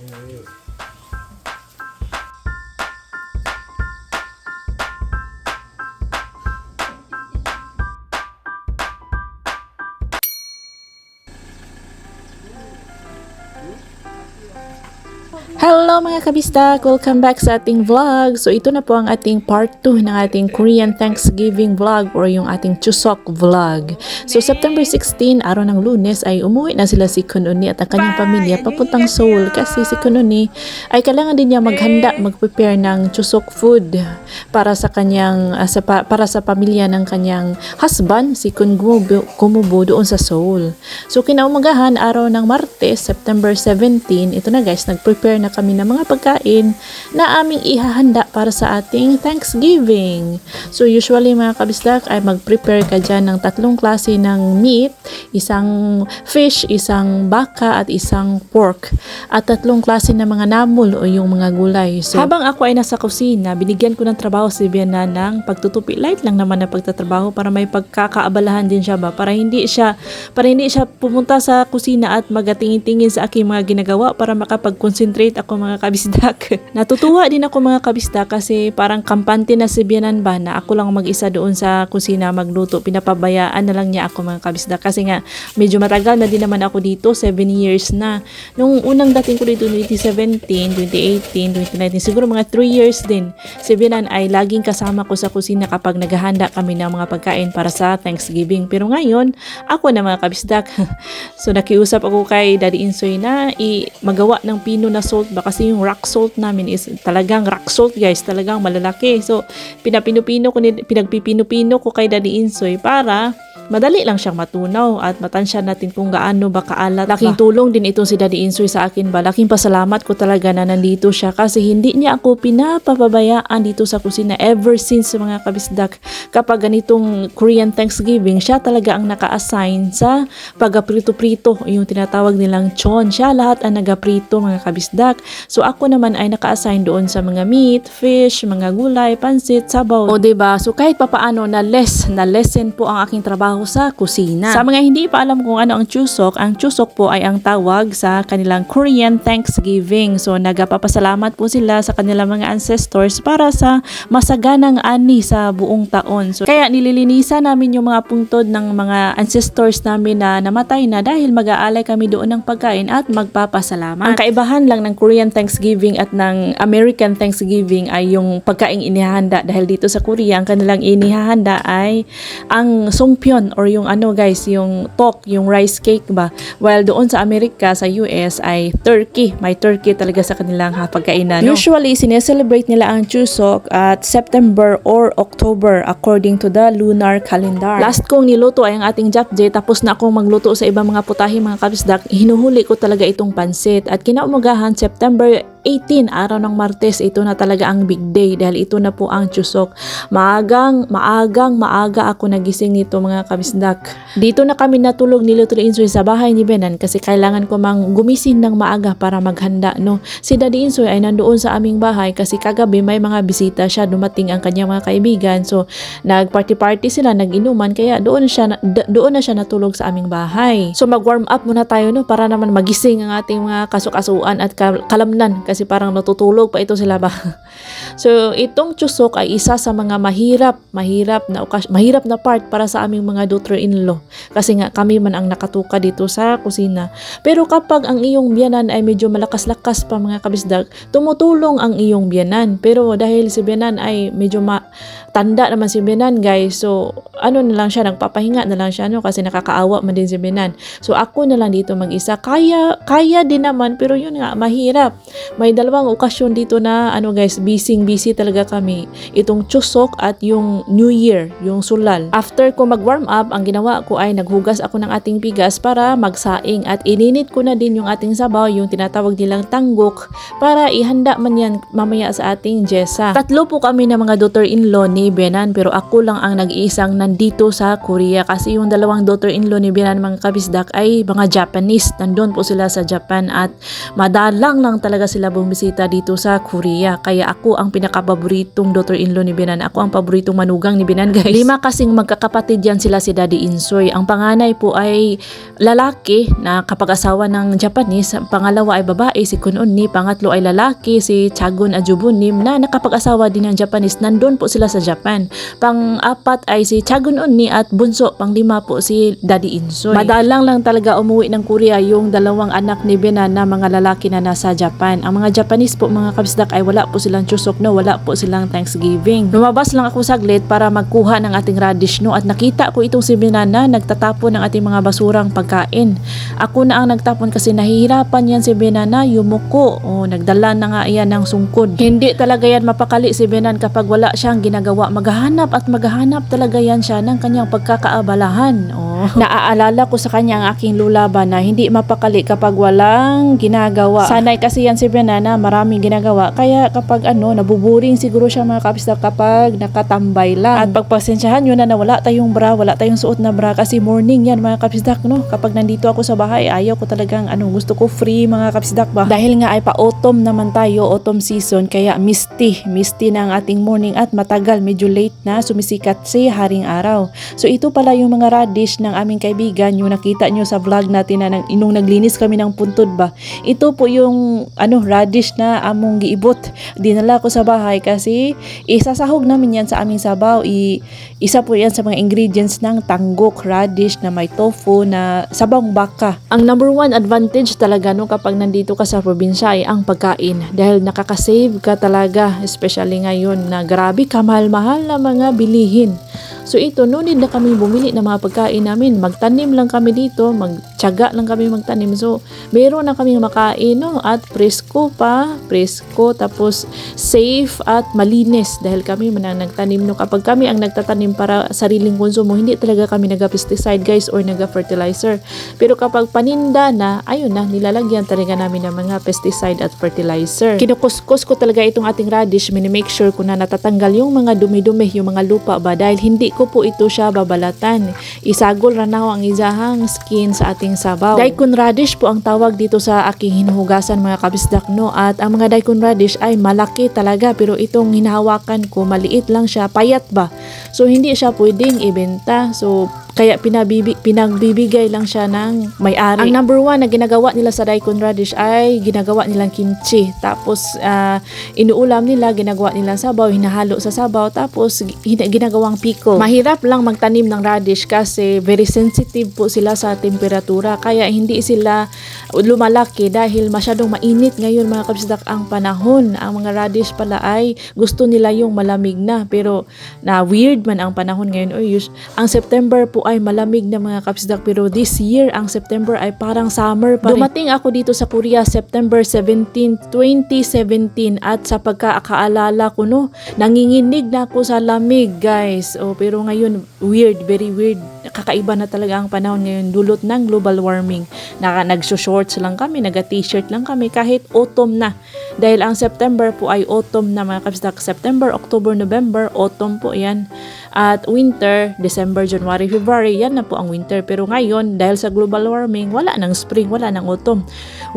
没有 Hello mga kabistak! Welcome back sa ating vlog. So ito na po ang ating part 2 ng ating Korean Thanksgiving vlog or yung ating Chuseok vlog. So September 16, araw ng lunes ay umuwi na sila si Kununi at ang kanyang pamilya papuntang Seoul kasi si Kununi ay kailangan din niya maghanda, mag-prepare ng Chuseok food para sa kanyang ah, sa, pa- para sa pamilya ng kanyang husband si Kun Gumubo, Gumubo doon sa Seoul. So kinaumagahan araw ng Martes, September 17, ito na guys, nag-prepare na kami ng mga pagkain na aming ihahanda para sa ating Thanksgiving. So usually mga kabisdak ay mag-prepare ka dyan ng tatlong klase ng meat, isang fish, isang baka at isang pork at tatlong klase ng mga namul o yung mga gulay. So habang ako ay nasa kusina, binigyan ko ng trabaho si Vienna ng pagtutupi. Light lang naman na pagtatrabaho para may pagkakaabalahan din siya ba para hindi siya para hindi siya pumunta sa kusina at magatingin-tingin sa aking mga ginagawa para makapag-concentrate ako mga kabisdak. Natutuwa din ako mga kabisdak kasi parang kampante na si Bianan ba na ako lang mag-isa doon sa kusina magluto. Pinapabayaan na lang niya ako mga kabisdak kasi nga medyo matagal na din naman ako dito, 7 years na. Nung unang dating ko dito 2017, 2018, 2019, siguro mga 3 years din. Si Bianan ay laging kasama ko sa kusina kapag naghahanda kami ng mga pagkain para sa Thanksgiving. Pero ngayon, ako na mga kabisdak. so nakiusap ako kay Daddy Insoy na i magawa ng pino na salt ba kasi yung rock salt namin is talagang rock salt guys, talagang malalaki. So pinapinupino ko ni pinagpipino-pino ko kay Daddy Insoy para madali lang siyang matunaw at matansya natin kung gaano ba kaalat. Laking tulong din itong si Daddy Insoy sa akin ba. Laking pasalamat ko talaga na nandito siya kasi hindi niya ako pinapababayaan dito sa kusina ever since mga kabisdak. Kapag ganitong Korean Thanksgiving, siya talaga ang naka-assign sa pagaprito-prito, yung tinatawag nilang chon. Siya lahat ang nagaprito mga kabisdak. So ako naman ay naka-assign doon sa mga meat, fish, mga gulay, pansit, sabaw. O ba? So kahit papaano na less, na lessen po ang aking trabaho sa kusina. Sa mga hindi pa alam kung ano ang chusok, ang chusok po ay ang tawag sa kanilang Korean Thanksgiving. So nagpapasalamat po sila sa kanilang mga ancestors para sa masaganang ani sa buong taon. So kaya nililinisan namin yung mga pungtod ng mga ancestors namin na namatay na dahil mag-aalay kami doon ng pagkain at magpapasalamat. Ang kaibahan lang ng Korean Thanksgiving at ng American Thanksgiving ay yung pagkaing inihahanda dahil dito sa Korea ang kanilang inihahanda ay ang songpyeon or yung ano guys, yung tok, yung rice cake ba. While doon sa Amerika, sa US ay turkey. May turkey talaga sa kanilang ha, pagkainan. Usually, sineselebrate nila ang Chuseok at September or October according to the lunar calendar. Last kong niluto ay ang ating japje tapos na akong magluto sa ibang mga putahe mga kabisdak. Hinuhuli ko talaga itong pansit at kinaumagahan September Number 18, araw ng Martes, ito na talaga ang big day dahil ito na po ang Chusok. Maagang, maagang, maaga ako nagising nito mga kabisdak. Dito na kami natulog ni Little Insoy sa bahay ni Benan kasi kailangan ko mang gumising ng maaga para maghanda. No? Si Daddy Insoy ay nandoon sa aming bahay kasi kagabi may mga bisita siya, dumating ang kanyang mga kaibigan. So, nag-party-party sila, nag-inuman, kaya doon, siya, doon na siya natulog sa aming bahay. So, mag-warm up muna tayo no, para naman magising ang ating mga kasukasuan at kal- kalamnan kasi parang natutulog pa ito sila ba. so, itong chusok ay isa sa mga mahirap, mahirap na mahirap na part para sa aming mga daughter-in-law kasi nga kami man ang nakatuka dito sa kusina. Pero kapag ang iyong biyanan ay medyo malakas-lakas pa mga kabisdag, tumutulong ang iyong biyanan. Pero dahil si biyanan ay medyo ma tanda naman si biyanan guys, so ano na lang siya, nagpapahinga na lang siya no kasi nakakaawa man din si biyanan. So ako na lang dito mag-isa. Kaya kaya din naman pero yun nga mahirap. May dalawang okasyon dito na ano guys, busy busy talaga kami. Itong Chusok at yung New Year, yung Sulal. After ko mag-warm up, ang ginawa ko ay naghugas ako ng ating bigas para magsaing at ininit ko na din yung ating sabaw, yung tinatawag nilang tanggok para ihanda man yan mamaya sa ating jesa. Tatlo po kami ng mga daughter-in-law ni Benan pero ako lang ang nag-iisang nandito sa Korea kasi yung dalawang daughter-in-law ni Benan mga kabisdak ay mga Japanese. Nandun po sila sa Japan at madalang lang talaga sila na bumisita dito sa Korea. Kaya ako ang pinakapaboritong daughter-in-law ni Binan. Ako ang paboritong manugang ni Binan guys. Lima kasing magkakapatid yan sila si Daddy Insoy. Ang panganay po ay lalaki na kapag-asawa ng Japanese. Ang Pangalawa ay babae si Kun Unni. Pangatlo ay lalaki si Chagun Ajubunim na nakapag-asawa din ng Japanese. Nandun po sila sa Japan. Pang-apat ay si Chagun Unni at bunso. Pang-lima po si Daddy Insoy. Madalang lang talaga umuwi ng Korea yung dalawang anak ni Binan na mga lalaki na nasa Japan. Ang mga Japanese po mga kabisdak ay wala po silang chusok no, wala po silang Thanksgiving. Lumabas lang ako saglit para magkuha ng ating radish no at nakita ko itong si Binan na nagtatapon ng ating mga basurang pagkain. Ako na ang nagtapon kasi nahihirapan yan si Binan na yumuko. O, nagdala na nga yan ng sungkod. Hindi talaga yan mapakali si Binan kapag wala siyang ginagawa. Maghahanap at maghahanap talaga yan siya ng kanyang pagkakaabalahan. O, naaalala ko sa kanya ang aking lulaban na hindi mapakali kapag walang ginagawa. Sanay kasi yan si Binan na maraming ginagawa. Kaya kapag ano, nabuburing siguro siya mga kapista kapag nakatambay lang. At pagpasensyahan nyo na na wala tayong bra, wala tayong suot na bra kasi morning yan mga kapisdak no. Kapag nandito ako sa bahay, ayaw ko talagang ano, gusto ko free mga kapisdak ba. Dahil nga ay pa-autumn naman tayo, autumn season, kaya misty, misty na ang ating morning at matagal, medyo late na, sumisikat si haring araw. So ito pala yung mga radish ng aming kaibigan, yung nakita nyo sa vlog natin na inong naglinis kami ng puntod ba. Ito po yung ano radish na among giibot. Dinala ko sa bahay kasi isasahog namin yan sa aming sabaw. I, isa po yan sa mga ingredients ng tanggok radish na may tofu na sabang baka. Ang number one advantage talaga no kapag nandito ka sa probinsya ay ang pagkain dahil nakakasave ka talaga especially ngayon na grabe kamahal-mahal na mga bilihin. So ito, no need na kami bumili ng mga pagkain namin. Magtanim lang kami dito, magtyaga lang kami magtanim. So, meron na kami makain, no? At presko pa, presko, tapos safe at malinis dahil kami man nagtanim, no? Kapag kami ang nagtatanim para sariling konsumo, hindi talaga kami nag-pesticide, guys, or nag-fertilizer. Pero kapag paninda na, ayun na, nilalagyan talaga namin ng mga pesticide at fertilizer. Kinukuskus ko talaga itong ating radish, mini-make sure ko na natatanggal yung mga dumi-dumi, yung mga lupa ba, dahil hindi ko po ito siya babalatan. Isagol ra na ang izahang skin sa ating sabaw. Daikon radish po ang tawag dito sa aking hinuhugasan mga kabisdak no at ang mga daikon radish ay malaki talaga pero itong hinahawakan ko maliit lang siya, payat ba? So hindi siya pwedeng ibenta. So kaya pinabibi, pinagbibigay lang siya ng may-ari. Ang number one na ginagawa nila sa daikon radish ay ginagawa nilang kimchi. Tapos ah, inuulam nila, ginagawa nilang sabaw, hinahalo sa sabaw, tapos gina- ginagawang pickle. Mahirap lang magtanim ng radish kasi very sensitive po sila sa temperatura. Kaya hindi sila lumalaki dahil masyadong mainit ngayon mga kabisdak ang panahon. Ang mga radish pala ay gusto nila yung malamig na. Pero na weird man ang panahon ngayon. Yus- ang September po ay malamig na mga kabisdak. Pero this year, ang September ay parang summer pa rin. Dumating ako dito sa Korea September 17, 2017 at sa pagkakaalala ko no, nanginginig na ako sa lamig guys. Oh, pero ngayon, weird, very weird. Kakaiba na talaga ang panahon ngayon. Dulot ng global warming. Naka, nagso-shorts lang kami, naga-t-shirt lang kami kahit autumn na. Dahil ang September po ay autumn na mga kabisdak. September, October, November, autumn po yan. At winter, December, January, February, yan na po ang winter. Pero ngayon, dahil sa global warming, wala nang spring, wala nang autumn.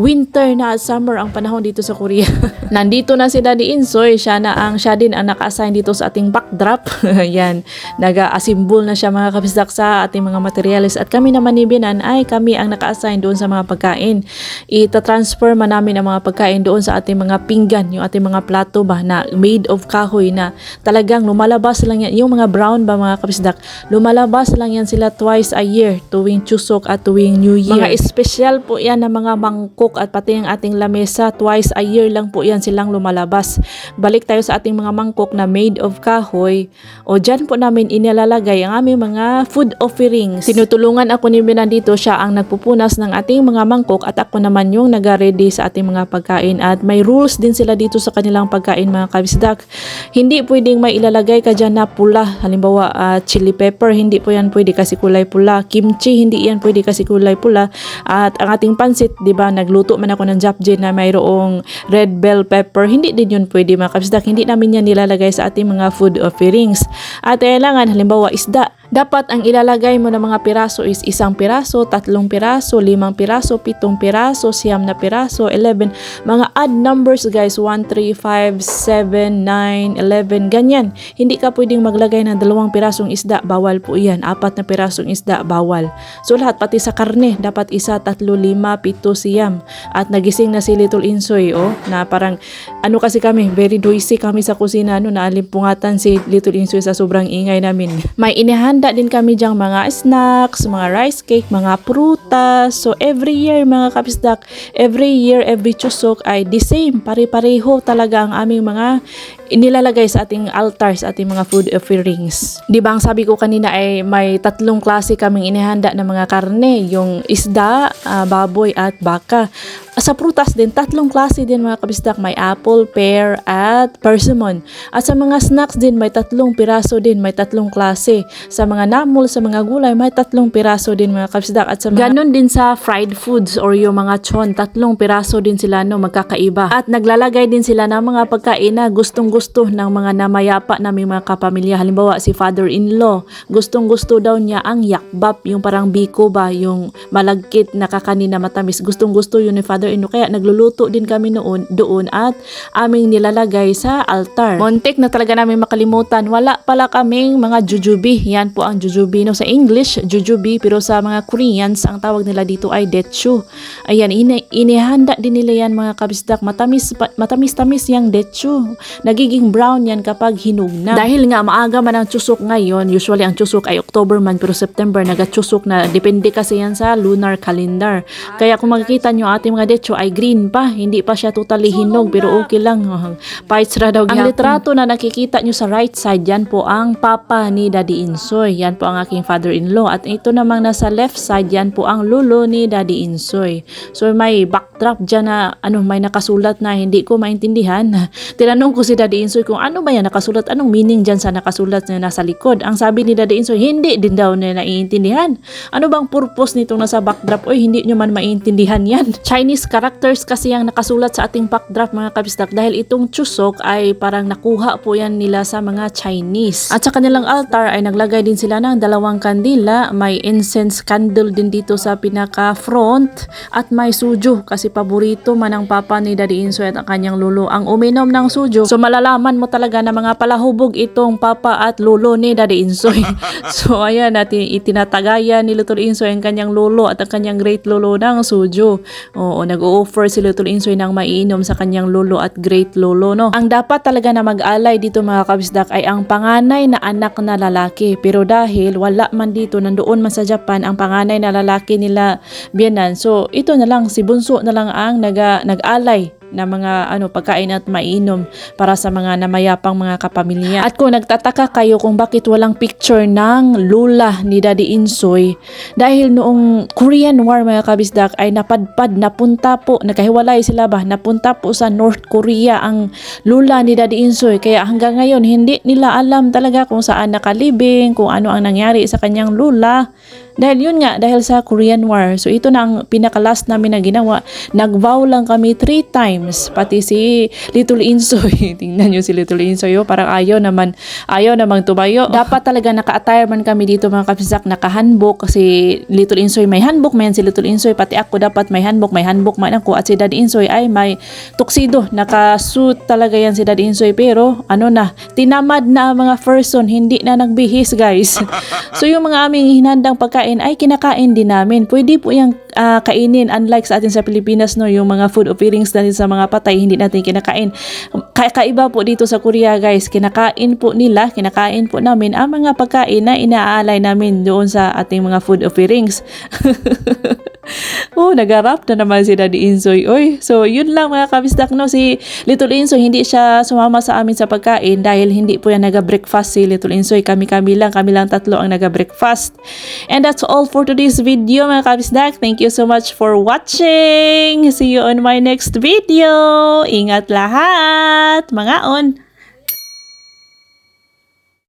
Winter na at summer ang panahon dito sa Korea. Nandito na si Daddy Insoy, siya na ang siya din ang naka-assign dito sa ating backdrop. yan, naga-assemble na siya mga kabisdak sa ating mga materials. At kami naman ni Binan ay kami ang naka-assign doon sa mga pagkain. Ita-transfer man namin ang mga pagkain doon sa ating mga pinggan, yung ating mga plato ba na made of kahoy na talagang lumalabas lang yan. Yung mga brown ba mga kabisdak, lumalabas lang yan sila twice a year tuwing Chusok at tuwing New Year. Mga special po yan ng mga mangkok at pati ang ating lamesa twice a year lang po yan silang lumalabas. Balik tayo sa ating mga mangkok na made of kahoy o dyan po namin inilalagay ang aming mga food offerings. Tinutulungan ako ni Binan dito, siya ang nagpupunas ng ating mga mangkok at ako naman yung nag-ready sa ating mga pagkain at may rules din sila dito sa kanilang pagkain mga kabisdak. Hindi pwedeng may ilalagay ka dyan na pula, halimbawa ah, chili pepper, hindi po yan pwede kasi kulay pula. Kimchi, hindi yan pwede kasi kulay pula. At ang ating pansit, di ba, nagluto man ako ng japje na mayroong red bell pepper, hindi din yun pwede mga kabisdak. Hindi namin yan nilalagay sa ating mga food offerings. At kailangan, halimbawa isda, Dapat ang ilalagay mo ng mga piraso is isang piraso, tatlong piraso, limang piraso, pitong piraso, siyam na piraso, 11. Mga odd numbers guys, 1, 3, 5, 7, 9, 11, ganyan. Hindi ka pwedeng maglagay ng dalawang pirasong isda, bawal po yan. Apat na pirasong isda, bawal. So lahat, pati sa karne, dapat isa, tatlo, lima, pito, siyam. At nagising na si Little Insoy, oh, na parang, ano kasi kami, very noisy kami sa kusina, no, naalimpungatan si Little Insoy sa sobrang ingay namin. May inihanda din kami diyang mga snacks, mga rice cake, mga prutas. So every year mga kapisdak, every year, every chusok ay the same. Pare-pareho talaga ang aming mga inilalagay sa ating altar, sa ating mga food offerings. Di ba ang sabi ko kanina ay may tatlong klase kaming inihanda ng mga karne, yung isda, ah, baboy at baka. Sa prutas din, tatlong klase din mga kabisdak. May apple, pear, at persimmon. At sa mga snacks din, may tatlong piraso din, may tatlong klase. Sa mga namul, sa mga gulay, may tatlong piraso din mga kabisdak. At sa mga... Ganon din sa fried foods or yung mga chon, tatlong piraso din sila no, magkakaiba. At naglalagay din sila ng mga pagkain na gustong-gusto ng mga namayapa naming mga kapamilya. Halimbawa, si father-in-law, gustong-gusto daw niya ang yakbap, yung parang biko ba, yung malagkit na kakanin na matamis. Gustong-gusto yun ni father-in-law. Kaya nagluluto din kami noon doon at aming nilalagay sa altar. Montek na talaga namin makalimutan. Wala pala kaming mga jujubi. Yan po ang jujubi. No? Sa English, jujubi. Pero sa mga Koreans, ang tawag nila dito ay detsu. Ayan, ini inihanda din nila yan mga kabisdak. Matamis, matamis-tamis yung detsu. Nagiging brown yan kapag hinug na. Dahil nga maaga man ang chusok ngayon, usually ang chusok ay October man pero September nagachusok na. Depende kasi yan sa lunar calendar. Kaya kung makikita nyo ating mga detsu ay green pa. Hindi pa siya totally hinog pero okay lang. Pites ra daw Ang litrato na nakikita nyo sa right side, yan po ang papa ni Daddy Insoy. Yan po ang aking father-in-law. At ito namang nasa left side, yan po ang lolo ni Daddy Insoy. So may backdrop dyan na ano, may nakasulat na hindi ko maintindihan. Tinanong ko si Daddy Insoy kung ano ba yan nakasulat, anong meaning dyan sa nakasulat na nasa likod. Ang sabi ni Daddy Insoy, hindi din daw na naiintindihan. Ano bang purpose nitong nasa backdrop? Oy, hindi nyo man maintindihan yan. Chinese characters kasi ang nakasulat sa ating backdrop mga kabistak dahil itong chusok ay parang nakuha po yan nila sa mga Chinese. At sa kanilang altar ay naglagay din sila ng dalawang kandila, may incense candle din dito sa pinaka front at may sujo kasi paborito man ang papa ni Daddy Insoy at ang kanyang lolo ang uminom ng sujo. So malalaman mo talaga na mga palahubog itong papa at lolo ni Daddy Insoy. so ayan natin itinatagaya ni Little Insoy ang kanyang lolo at ang kanyang great lolo ng sujo. Oo, nag-o-offer si Little Insoy ng maiinom sa kanyang lolo at great lolo no. Ang dapat talaga na mag-alay dito mga kabisdak ay ang panganay na anak na lalaki. Pero dahil wala man dito, nandoon man sa Japan ang panganay na lalaki nila biyanan. So ito na lang, si Bunso na lang ang naga, nag-alay na mga ano pagkain at mainom para sa mga namayapang mga kapamilya. At kung nagtataka kayo kung bakit walang picture ng lula ni Daddy Insoy dahil noong Korean War mga kabisdak ay napadpad napunta po nakahiwalay sila ba napunta po sa North Korea ang lula ni Daddy Insoy kaya hanggang ngayon hindi nila alam talaga kung saan nakalibing kung ano ang nangyari sa kanyang lula dahil yun nga, dahil sa Korean War. So ito na ang pinaka-last namin na ginawa. Nag-vow lang kami three times. Pati si Little Insoy. Tingnan nyo si Little Insoy. Oh, parang ayaw naman, ayaw naman tumayo. Dapat talaga naka-attire man kami dito mga kapisak. Naka-handbook. Kasi Little Insoy may handbook. Mayan si Little Insoy. Pati ako dapat may handbook. May handbook man ako. At si Daddy Insoy ay may tuxedo. Naka-suit talaga yan si Daddy Insoy. Pero ano na, tinamad na ang mga person. Hindi na nagbihis guys. so yung mga aming hinandang pagkain ay kinakain din namin. Pwede po yung ah, kainin unlike sa atin sa Pilipinas no yung mga food offerings natin sa mga patay hindi natin kinakain. Ka- kaiba po dito sa Korea guys, kinakain po nila, kinakain po namin ang mga pagkain na inaalay namin doon sa ating mga food offerings. oh, nagarap na naman si Daddy Insoy. Oy, so yun lang mga kabisdak no si Little Insoy hindi siya sumama sa amin sa pagkain dahil hindi po yan naga-breakfast si Little Insoy. Kami-kami lang, kami lang tatlo ang naga-breakfast. And that's all for today's video mga kabisdak. Thank you so much for watching. See you on my next video. Ingat lahat, mga on.